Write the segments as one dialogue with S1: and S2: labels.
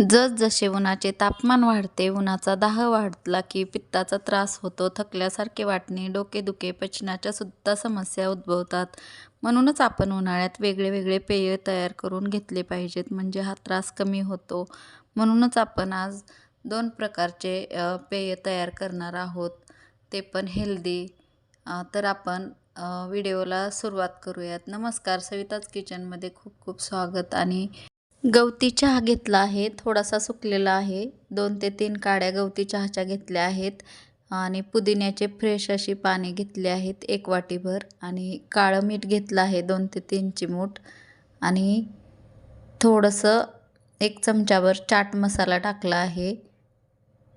S1: जसजसे उन्हाचे तापमान वाढते उन्हाचा दाह वाढला की पित्ताचा त्रास होतो. थकल्यासारखे वाटणे डोकेदुखे पचनाच्या सुद्धा समस्या उद्भवतात. म्हणूनच आपण उन्हाळ्यात वेगळे वेगळे पेय तयार करून घेतले पाहिजेत म्हणजे हा त्रास कमी होतो. म्हणूनच आपण आज दोन प्रकारचे पेय तयार करणार आहोत. ते पण हेल्दी. तर आपण व्हिडिओला सुरुवात करूयात. नमस्कार सविताज किचनमध्ये खूप खूप स्वागत आणि गवती चहा घेतला आहे थोडासा सुकलेला आहे. दोन ते तीन काड्या गवती चहाच्या घेतल्या आहेत आणि पुदिन्याचे फ्रेश अशी पाने घेतली आहेत एक वाटीभर. आणि काळं मीठ घेतलं आहे दोन ते तीन चिमूट आणि थोडंसं एक चमच्यावर चाट मसाला टाकला आहे.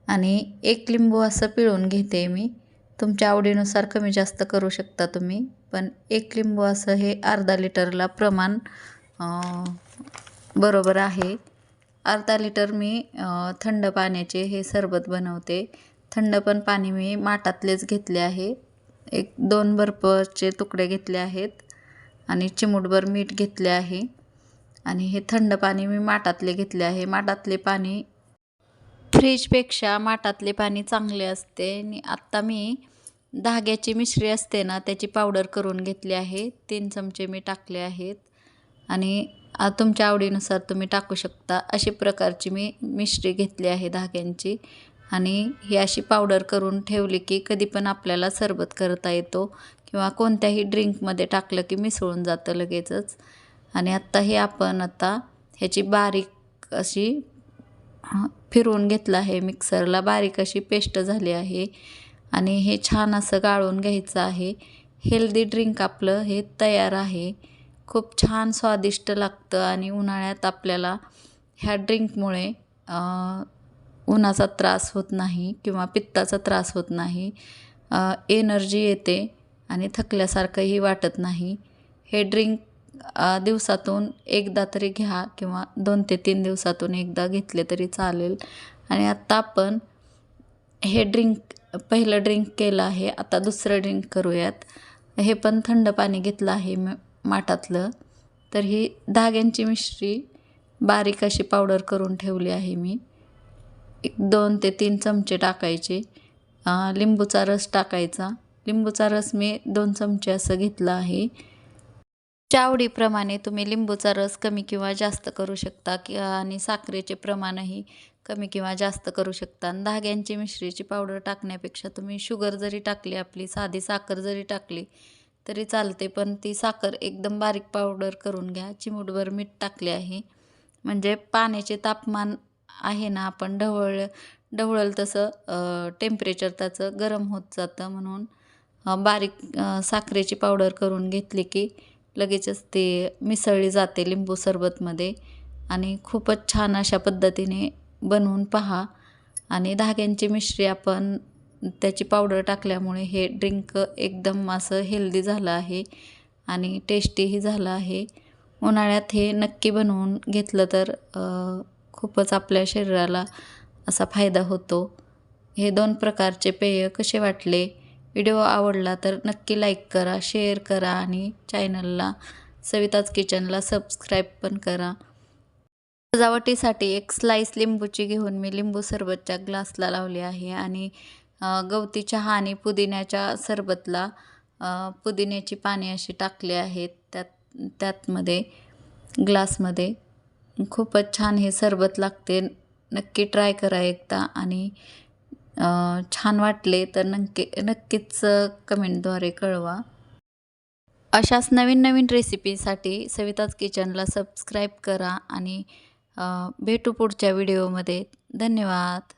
S1: आणि एक लिंबू असं पिळून घेते मी. तुमच्या आवडीनुसार कमी जास्त करू शकता तुम्ही. पण एक लिंबू असं हे अर्धा लिटरला प्रमाण बरोबर आहे. अर्धा लिटर मी थंड पाण्याचे हे सरबत बनवते. थंड पण पाणी मी माठातलेच घेतले आहे. एक दोन बर्फचे तुकडे घेतले आहेत आणि चिमूटभर मीठ घेतले आहे. आणि हे थंड पाणी मी माठातले घेतले आहे. माठातले पाणी फ्रीजपेक्षा माठातले पाणी चांगले असते. आणि आत्ता मी धाग्याची मिश्री असते ना त्याची पावडर करून घेतली आहे. तीन चमचे मी टाकले आहेत. आणि तुमच्या आवडीनुसार तुम्ही टाकू शकता. अशी प्रकारची मी मिश्री घेतली आहे धाग्यांची. आणि ही अशी पावडर करून ठेवली की कधी पण आपल्याला सरबत करता येतो किंवा कोणत्याही ड्रिंकमध्ये टाकलं की मिसळून जातं लगेचच. आणि आत्ता हे आपण आता ह्याची बारीक अशी फिरवून घेतलं आहे मिक्सरला. बारीक अशी पेस्ट झाली आहे. आणि हे छान असं गाळून घ्यायचं आहे. हेल्दी ड्रिंक आपलं हे तयार आहे. खूप छान स्वादिष्ट लागतं आणि उन्हाळ्यात आपल्याला ह्या ड्रिंकमुळे उन्हाचा त्रास होत नाही किंवा पित्ताचा त्रास होत नाही. एनर्जी येते आणि थकल्यासारखंही वाटत नाही. हे ड्रिंक दिवसातून एकदा तरी घ्या किंवा दोन ते तीन दिवसातून एकदा घेतले तरी चालेल. आणि आत्ता आपण हे ड्रिंक पहिलं ड्रिंक केलं आहे आता दुसरं ड्रिंक करूयात. हे पण थंड पाणी घेतलं आहे माठातलं. तर ही धाग्यांची मिश्री बारीक अशी पावडर करून ठेवली आहे मी. एक दोन ते तीन चमचे टाकायचे. लिंबूचा रस टाकायचा. लिंबूचा रस मी दोन चमचे असं घेतला आहे. च्या आवडीप्रमाणे तुम्ही लिंबूचा रस कमी किंवा जास्त करू शकता कि आणि साखरेचे प्रमाणही कमी किंवा जास्त करू शकता. आणि धाग्यांची मिश्रीची पावडर टाकण्यापेक्षा तुम्ही शुगर जरी टाकली आपली साधी साखर जरी टाकली तरी चालते पण ती साखर एकदम बारीक पावडर करून घ्या. चिमूटभर मीठ टाकले आहे. म्हणजे पाण्याचे तापमान आहे ना आपण ढवळ ढवळल तसं टेम्परेचर त्याचं गरम होत जातं म्हणून बारीक साखरेची पावडर करून घेतली की लगेचच ते मिसळली जाते लिंबू सरबतमध्ये. आणि खूपच छान अशा पद्धतीने बनवून पहा. आणि धाग्यांची मिश्री आपण त्याची पावडर टाकल्यामुळे हे ड्रिंक एकदम असं हेल्दी झालं आहे आणि टेस्टीही झालं आहे. उन्हाळ्यात हे नक्की बनवून घेतलं तर खूपच आपल्या शरीराला असा फायदा होतो. हे दोन प्रकारचे पेय कसे वाटले? व्हिडिओ आवडला तर नक्की लाईक करा शेअर करा आणि चॅनलला सविताज किचनला सबस्क्राईब पण करा. सजावटीसाठी एक स्लाईस लिंबूची घेऊन मी लिंबू सरबतच्या ग्लासला लावली आहे आणि गवती चहा आणि पुदिन्याच्या सरबतला पुदिन्याची पाने अशी टाकली आहेत. त्यात त्यातमध्ये ग्लासमध्ये खूपच छान हे सरबत लागते. नक्की ट्राय करा एकदा आणि छान वाटले तर नक्की नक्कीच कमेंटद्वारे कळवा. अशाच नवीन नवीन रेसिपीसाठी सविताज किचनला सबस्क्राईब करा आणि भेटू पुढच्या व्हिडिओमध्ये. धन्यवाद.